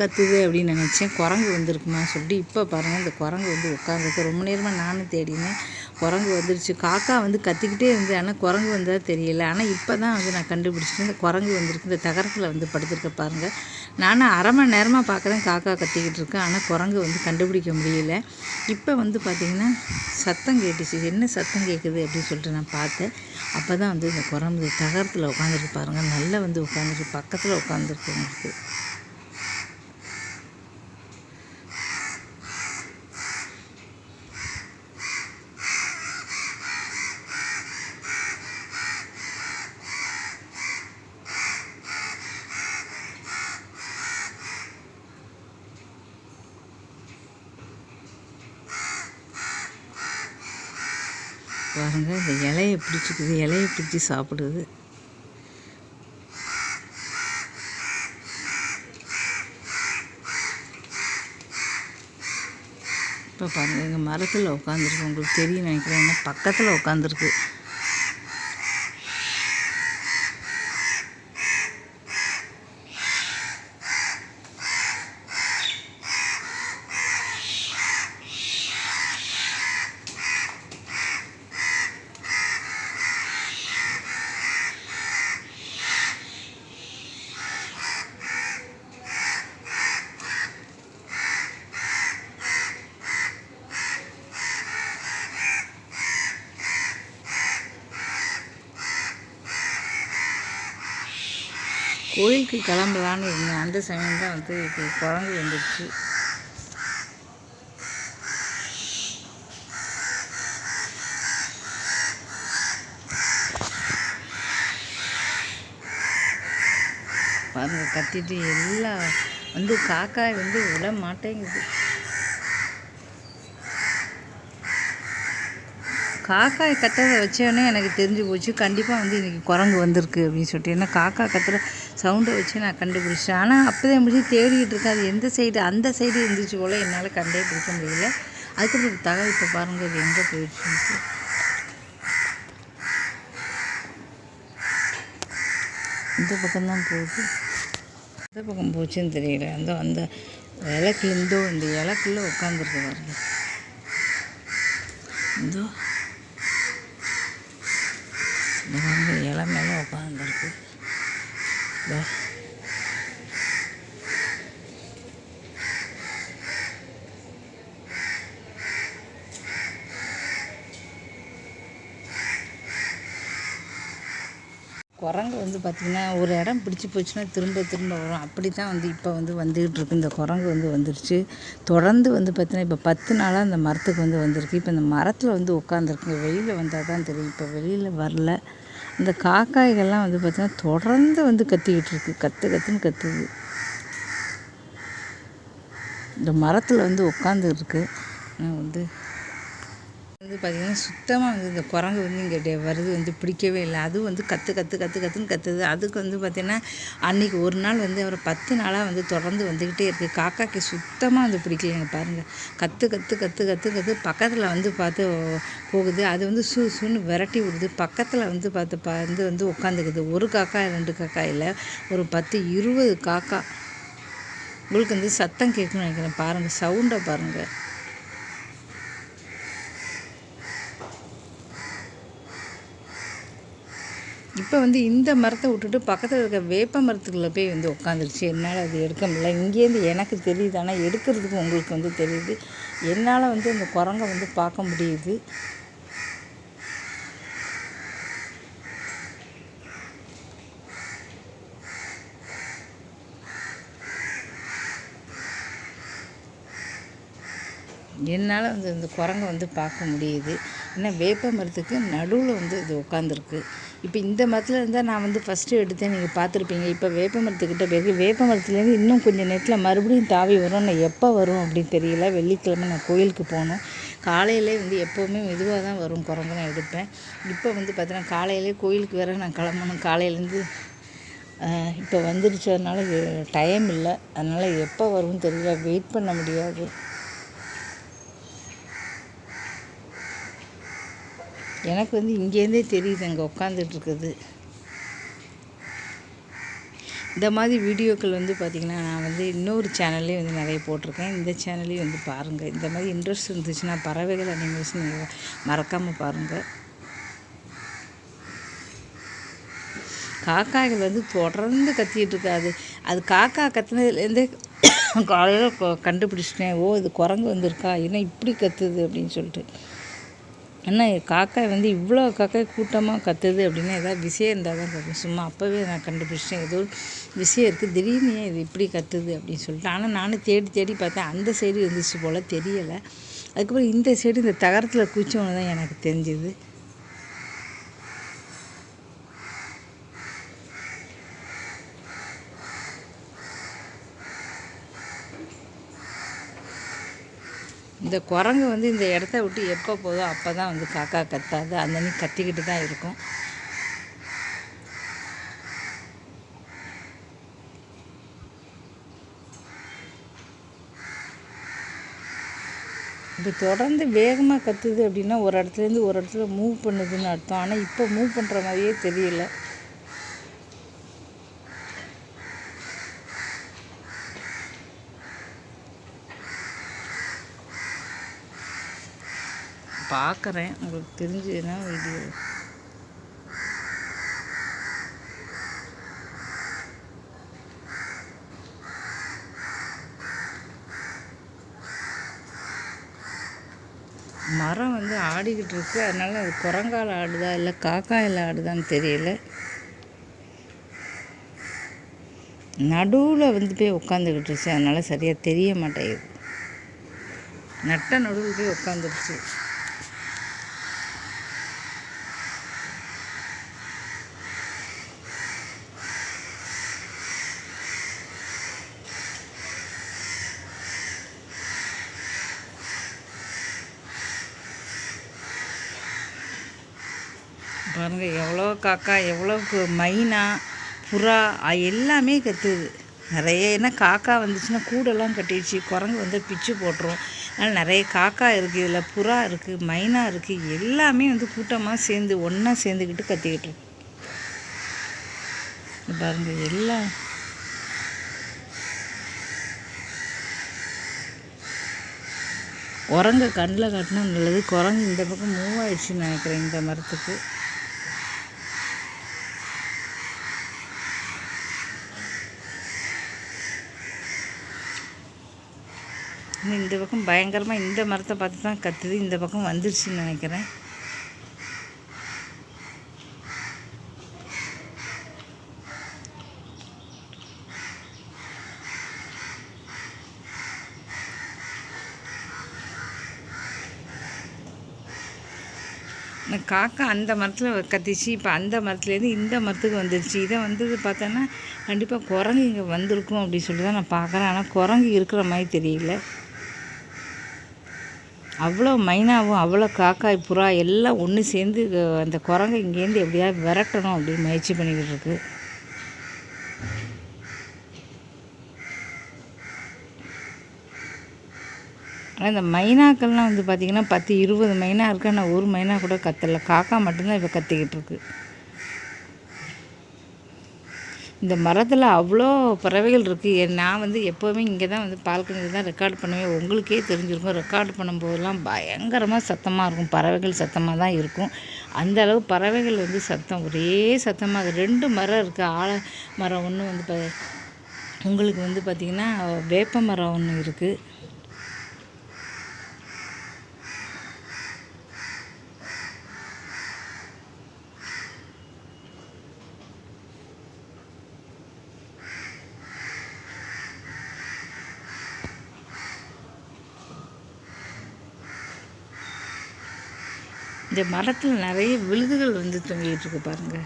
கத்துது அப்படின்னு நினச்சேன். குரங்கு வந்திருக்குமா சொல்லிட்டு இப்போ பாருங்கள் இந்த குரங்கு வந்து உட்காந்துருக்கு ரொம்ப நேரமாக நானும் தேடினேன் குரங்கு வந்துருச்சு. காக்கா வந்து கத்திக்கிட்டே இருந்து ஆனால் குரங்கு வந்தால் தெரியல. ஆனால் இப்போ தான் வந்து நான் கண்டுபிடிச்சிட்டேன் இந்த குரங்கு வந்திருக்கு. இந்த தகரத்தில் வந்து படுத்துருக்க பாருங்கள் நானும் அரை மணி நேரமாக பார்க்குறேன். காக்கா கத்திக்கிட்டு இருக்கேன் ஆனால் குரங்கு வந்து கண்டுபிடிக்க முடியல. இப்போ வந்து பார்த்திங்கன்னா சத்தம் கேட்டுச்சு. என்ன சத்தம் கேட்குது அப்படின்னு சொல்லிட்டு நான் பார்த்தேன். அப்போ தான் வந்து இந்த குரங்கு தகரத்தில் உட்காந்துருக்கு பாருங்கள் நல்லா வந்து உட்காந்துருக்கு பக்கத்தில் உட்காந்துருக்கு உங்களுக்கு. பாருங்கள் இந்த இலையை பிடிச்சிக்குது இலையை பிடிச்சி சாப்பிடுது. இப்போ பாருங்கள் எங்கள் மரத்தில் உட்காந்துருக்கு உங்களுக்கு தெரியும் நினைக்கிறேன். ஏன்னா பக்கத்தில் உட்காந்துருக்கு கோயிலுக்கு கிளம்பலான்னு இருந்தோம் அந்த சமயம் தான் வந்து இப்போ குரங்கு வந்துடுச்சு பாருங்க கத்திட்டு எல்லாம் வந்து காக்காய் வந்து விட மாட்டேங்குது. காக்காய் கத்துறதை வச்சோடனே எனக்கு தெரிஞ்சு போச்சு கண்டிப்பாக வந்து இன்றைக்கி குரங்கு வந்திருக்கு அப்படின்னு சொல்லிட்டு. ஏன்னா காக்கா கத்துற சவுண்டை வச்சு நான் கண்டுபிடிச்சேன் ஆனால் அப்போதான் முடிச்சு தேடிக்கிட்டு இருக்கேன் அது எந்த சைடு அந்த சைடு இருந்துச்சு போல் என்னால் கண்டே பிடிக்க முடியல. அதுக்கப்புறம் தகவல் இப்போ பாருங்கள் அது எங்கே போயிடுச்சு இந்த பக்கம்தான் போகுது. இந்த பக்கம் போச்சுன்னு தெரியல. அந்த அந்த இலக்குலேருந்தோ இந்த இலக்குள்ளே உட்காந்துருக்கு பாருங்க. இந்தோ இந்த பாருங்க இலை மேலே உட்காந்துருக்கு இதோ குரங்கு வந்து பார்த்திங்கன்னா ஒரு இடம் பிடிச்சி போச்சுன்னா திரும்ப திரும்ப வரும். அப்படி தான் வந்து இப்போ வந்து வந்துக்கிட்டு இருக்கு. இந்த குரங்கு வந்து வந்துருச்சு. தொடர்ந்து வந்து பார்த்திங்கன்னா இப்போ பத்து நாளாக அந்த மரத்துக்கு வந்து வந்திருக்கு. இப்போ இந்த மரத்தில் வந்து உட்காந்துருக்கு வெளியில் வந்தால் தான் தெரியும். இப்போ வெளியில் வரல. இந்த காக்காய்கள்லாம் வந்து பார்த்திங்கன்னா தொடர்ந்து வந்து கத்திக்கிட்டு இருக்கு. கத்து கத்துன்னு கத்துது. இந்த மரத்தில் வந்து உட்காந்துருக்கு நான் வந்து வந்து பார்த்திங்கன்னா சுத்தமாக வந்து இந்த குரங்கு வந்து இங்கே வருது வந்து பிடிக்கவே இல்லை. அதுவும் வந்து கற்று கற்று கற்று கற்றுன்னு கத்துது. அதுக்கு வந்து பார்த்திங்கன்னா அன்றைக்கி ஒரு நாள் வந்து ஒரு பத்து நாளாக வந்து தொடர்ந்து வந்துக்கிட்டே இருக்குது காக்காக்கு சுத்தமாக வந்து பிடிக்கலைங்க பாருங்கள் கற்று கற்று கற்று கற்று கற்று பக்கத்தில் வந்து பார்த்து போகுது. அது வந்து சு சுன்னு விரட்டி விடுது. பக்கத்தில் வந்து பார்த்து பா வந்து வந்து உட்காந்துக்குது ஒரு காக்கா ரெண்டு காக்கா இல்லை. ஒரு பத்து இருபது காக்கா. உங்களுக்கு வந்து சத்தம் கேட்கணும்னு நினைக்கிறேன். பாருங்கள் சவுண்டை பாருங்கள் இப்போ வந்து இந்த மரத்தை விட்டுட்டு பக்கத்தில் இருக்க வேப்ப மரத்துக்குள்ளே போய் வந்து உட்காந்துருச்சு என்னால் அது எடுக்க முடியல. இங்கேருந்து எனக்கு தெரியுது. ஆனால் எடுக்கிறதுக்கு உங்களுக்கு வந்து தெரியுது. என்னால் வந்து அந்த குரங்கை வந்து பார்க்க முடியுது. என்னால் வந்து இந்த குரங்கை வந்து பார்க்க முடியுது. ஏன்னா வேப்ப மரத்துக்கு நடுவில் வந்து இது உட்காந்துருக்கு இப்போ இந்த மரத்தில் இருந்தால் நான் வந்து ஃபஸ்ட்டு எடுத்தேன். நீங்கள் பார்த்துருப்பீங்க. இப்போ வேப்ப மரத்துக்கிட்ட போயிருக்கு வேப்ப மரத்துலேருந்து இன்னும் கொஞ்சம் நேரத்தில் மறுபடியும் தாவி வரும். நான் எப்போ வரும் அப்படின்னு தெரியல. வெள்ளிக்கிழமை நான் கோயிலுக்கு போகணும் காலையிலே வந்து எப்போவுமே மெதுவாக தான் வரும். குரங்கு நான் எடுப்பேன். இப்போ வந்து பார்த்தீங்கன்னா காலையிலே கோயிலுக்கு வேறு நான் கிளம்பணும். காலையிலேருந்து இப்போ வந்துடுச்சு அதனால் டைம் இல்லை. அதனால் எப்போ வரும்னு தெரியல. வெயிட் பண்ண முடியாது. எனக்கு வந்து இங்கேருந்தே தெரியுது அங்கே உட்காந்துட்ருக்குது இந்த மாதிரி வீடியோக்கள் வந்து பார்த்திங்கன்னா நான் வந்து இன்னொரு சேனல்லேயும் வந்து நிறைய போட்டிருக்கேன். இந்த சேனல்லையும் வந்து பாருங்கள் இந்த மாதிரி இன்ட்ரெஸ்ட் இருந்துச்சுன்னா பறவைகள் அனிமல்ஸ் நீங்கள் மறக்காமல் பாருங்கள் காக்காய்கள் வந்து தொடர்ந்து கத்திக்கிட்டு இருக்காது அது காக்கா கத்துனதுலேருந்தே காலையில் கண்டுபிடிச்சிட்டேன். ஓ இது குரங்கு வந்திருக்கா? என்ன இப்படி கத்துது அப்படின்னு சொல்லிட்டு. என்ன காக்கா வந்து இவ்வளோ காக்கா கூட்டமாக கத்துது அப்படின்னா ஏதாவது விஷயம் இருந்தால் தான் கத்தும் சும்மா அப்போவே நான் கண்டுபிடிச்சிட்டேன். ஏதோ விஷயம் இருக்குது திடீர்னு ஏன் இது இப்படி கத்துது அப்படின்னு சொல்லிட்டு. ஆனால் நானும் தேடி தேடி பார்த்தேன். அந்த சைடு இருந்துச்சு போல் தெரியலை. அதுக்கப்புறம் இந்த சைடு இந்த தகரத்தில் குச்சோன்னு தான் எனக்கு தெரிஞ்சுது. இந்த குரங்கு வந்து இந்த இடத்த விட்டு எப்போ போதோ அப்போ தான் வந்து காக்கா கத்தாது. அந்த கத்திக்கிட்டு தான் இருக்கும். இப்போ தொடர்ந்து வேகமாக கத்துது அப்படின்னா ஒரு இடத்துலேருந்து ஒரு இடத்துல மூவ் பண்ணுதுன்னு அர்த்தம். ஆனால் இப்போ மூவ் பண்ணுற மாதிரியே தெரியல. பார்க்குறேன் உங்களுக்கு தெரிஞ்சதுன்னா வீடியோ மரம் வந்து ஆடிக்கிட்டு இருக்கு. அதனால அது குரங்கால் ஆடுதா இல்லை காக்காயில் ஆடுதான்னு தெரியல. நடுவில் வந்து போய் உட்காந்துக்கிட்டுருச்சு அதனால் சரியாக தெரிய மாட்டேங்குது. நட்ட நடுவில் போய் உட்காந்துருச்சு பாருங்கள் எவ்வளோ காக்கா எவ்வளோ மைனா புறா எல்லாமே கத்துது. நிறைய ஏன்னா காக்கா வந்துச்சுன்னா கூடெல்லாம் கட்டிடுச்சு. குரங்கு வந்து பிச்சு போட்டுரும். அதனால் நிறைய காக்கா இருக்குது இதில் புறா இருக்குது மைனா இருக்குது எல்லாமே வந்து கூட்டமாக சேர்ந்து ஒன்றா சேர்ந்துக்கிட்டு கத்திக்கிட்டு இருக்கு. இங்க பாருங்க எல்லாம் குரங்க கண்ணில் காட்டினா நல்லது. குரங்கு இந்த பக்கம் மூவ் ஆயிடுச்சுன்னு நினைக்கிறேன் இந்த மரத்துக்கு. இந்த பக்கம் பயங்கரமாக இந்த மரத்தை பார்த்து தான் கத்துது. இந்த பக்கம் வந்துருச்சுன்னு நினைக்கிறேன். காக்கா அந்த மரத்தில் கத்திச்சு இப்போ அந்த மரத்துலேருந்து இந்த மரத்துக்கு வந்துருச்சு. இதை வந்தது பார்த்தோன்னா கண்டிப்பாக குரங்கு இங்கே வந்திருக்கும் அப்படின்னு சொல்லி தான் நான் பார்க்குறேன். ஆனால் குரங்கு இருக்கிற மாதிரி தெரியல. அவ்வளோ மைனாவும் அவ்வளோ காக்காய் புறா எல்லாம் ஒன்று சேர்ந்து அந்த குரங்கை இங்கேருந்து எப்படியாவது விரட்டணும் அப்படின்னு முயற்சி பண்ணிக்கிட்டு இருக்கு. ஆனால் இந்த மைனாக்கள்லாம் வந்து பார்த்திங்கன்னா பத்து இருபது மைனா இருக்குது ஆனால் ஒரு மைனா கூட கத்தலை. காக்கா மட்டும்தான் இப்போ கத்திக்கிட்டு இருக்குது இந்த மரத்தில் அவ்வளோ பறவைகள் இருக்குது நான் வந்து எப்போவுமே இங்கே தான் வந்து பால்கனியில் தான் ரெக்கார்ட் பண்ணுவேன். உங்களுக்கே தெரிஞ்சிருக்கும். ரெக்கார்ட் பண்ணும்போதெல்லாம் பயங்கரமாக சத்தமாக இருக்கும். பறவைகள் சத்தமாக தான் இருக்கும். அந்த அளவு பறவைகள் வந்து சத்தம். ஒரே சத்தமாக ரெண்டு மரம் இருக்குது ஆழ மரம் ஒன்று வந்து ப உங்களுக்கு வந்து பார்த்திங்கன்னா வேப்ப மரம் ஒன்று இருக்குது இந்த மரத்தில் நிறைய விழுதுகள் வந்து தொங்கிட்டு இருக்கு பாருங்கள்